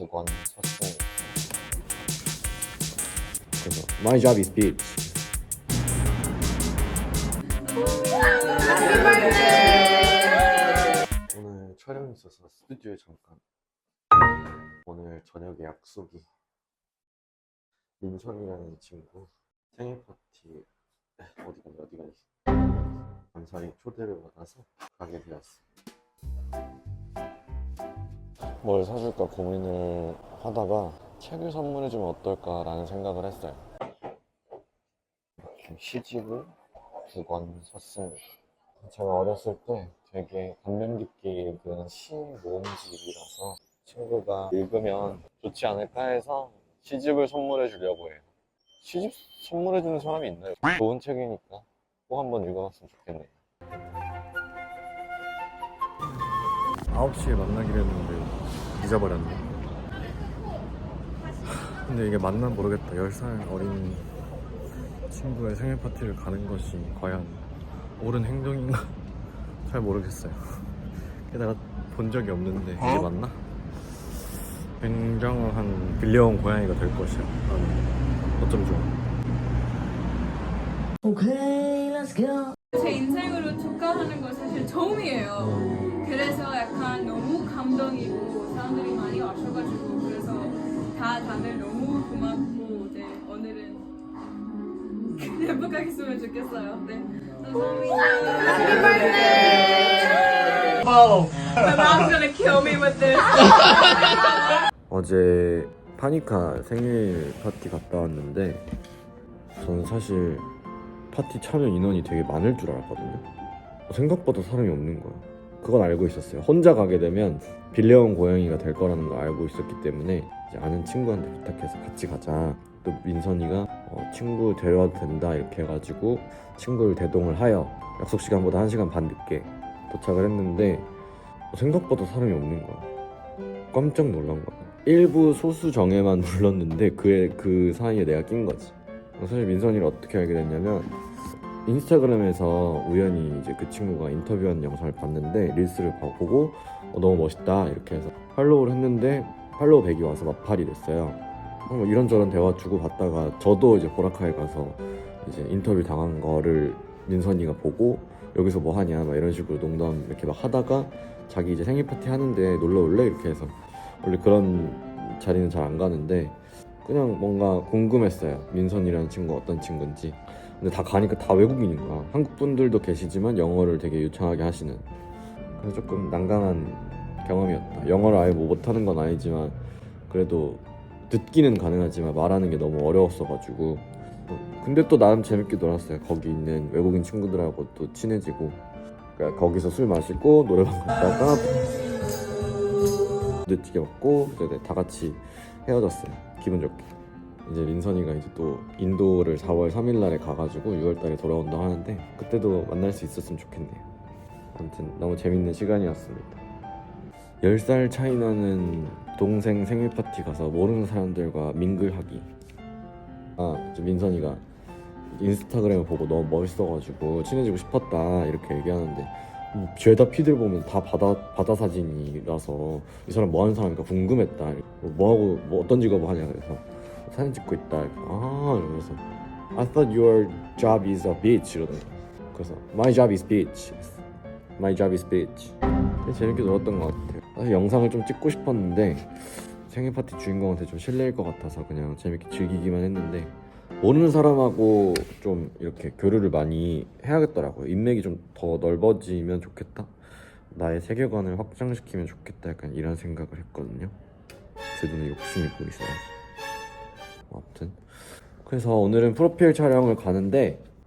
두권 샀습니다. 그래서 My job is bitch. 오늘 촬영이 있어서 스튜디오에 잠깐. 오늘 저녁에 약속이 민선이라는 친구 생일 파티 어디 가니 어디 가니 감사히 초대를 받아서 가게 되었습니다. 뭘 사줄까 고민을 하다가 책을 선물해주면 어떨까라는 생각을 했어요. 시집을 두 권 샀습니다. 제가 어렸을 때 되게 감명 깊게 읽은 시 모음집이라서 친구가 읽으면 좋지 않을까 해서 시집을 선물해 주려고 해요. 시집 선물해 주는 사람이 있나요? 좋은 책이니까 꼭 한번 읽어봤으면 좋겠네요. 9시에 만나기로 했는데 잊어버렸네. 근데 이게 맞나 모르겠다. 10살 어린 친구의 생일 파티를 가는 것이 과연 옳은 행동인가? 잘 모르겠어요. 게다가 본 적이 없는데 이게 맞나? 굉장한 빌려온 고양이가 될 것이야. 나는 어쩜 좋아. Okay, let's go. 제 인생으로 축하하는 건 사실 처음이에요. 그래서 약간 너무 감동이고 사람들이 많이 와셔가지고 그래서 다 다들 너무 고맙고 네 오늘은 행복하게 있으면 좋겠어요. 네 감사합니다. Birthday! My mom's gonna kill me with this. 어제 파니카 생일 파티 갔다 왔는데 저는 사실 파티 참여 인원이 되게 많을 줄 알았거든요. 생각보다 사람이 없는 거야. 그건 알고 있었어요. 혼자 가게 되면 빌려온 고양이가 될 거라는 걸 알고 있었기 때문에 아는 친구한테 부탁해서 같이 가자. 또 민선이가 어, 친구 데려와도 된다 이렇게 해가지고 친구를 대동을 하여 약속 시간보다 1 시간 반 늦게 도착을 했는데 생각보다 사람이 없는 거야. 깜짝 놀란 거야. 일부 소수 정예만 불렀는데 그의 그 사이에 내가 낀 거지. 사실 민선이를 어떻게 알게 됐냐면 인스타그램에서 우연히 이제 그 친구가 인터뷰한 영상을 봤는데 릴스를 봐- 보고 어, 너무 멋있다. 이렇게 해서 팔로우를 했는데 팔로우 100이 와서 마팔이 됐어요. 어, 뭐 이런저런 대화 주고 받다가 저도 이제 보라카에 가서 이제 인터뷰 당한 거를 민선이가 보고 여기서 뭐 하냐? 막 이런 식으로 농담 이렇게 막 하다가 자기 이제 생일 파티 하는데 놀러 올래? 이렇게 해서 원래 그런 자리는 잘 안 가는데 그냥 뭔가 궁금했어요. 민선이라는 친구 어떤 친구인지. 근데 다 가니까 다 외국인인 거야. 한국 분들도 계시지만 영어를 되게 유창하게 하시는. 그래서 조금 난감한 경험이었다. 영어를 아예 뭐 못하는 건 아니지만 그래도 듣기는 가능하지만 말하는 게 너무 어려웠어가지고. 근데 또 나름 재밌게 놀았어요. 거기 있는 외국인 친구들하고 또 친해지고. 그러니까 거기서 술 마시고 노래방 갔다가 부대찌개 먹고 이제 다 같이 헤어졌어요. 기분 좋게. 이제 민선이가 이제 또 인도를 4월 3일 날에 가가지고 6월 달에 돌아온다고 하는데 그때도 만날 수 있었으면 좋겠네요. 아무튼 너무 재밌는 시간이었습니다. 10살 차이 나는 동생 생일 파티 가서 모르는 사람들과 밍글하기. 아, 민선이가 인스타그램을 보고 너무 멋있어가지고 친해지고 싶었다 이렇게 얘기하는데 뭐 죄다 피들 보면 다 바다 바다 사진이라서 이 사람 뭐 하는 사람인가 궁금했다. 뭐 하고 뭐 어떤 직업 하냐 그래서 사진 찍고 있다. 아 이러면서 I thought your job is a bitch 이러더니 그래서 my job is bitch. My job is. 되게 재밌게 놀았던 것 같아요. 사실 영상을 좀 찍고 싶었는데 생일 파티 주인공한테 좀 실례일 것 같아서 그냥 재밌게 즐기기만 했는데 모르는 사람하고 좀 이렇게 교류를 많이 해야겠더라고요. 인맥이 좀 더 넓어지면 좋겠다. 나의 세계관을 확장시키면 좋겠다. 약간 이런 생각을 했거든요. 제 눈에 욕심이 보이세요. 아무튼 그래서 오늘은 프로필 촬영을 가는데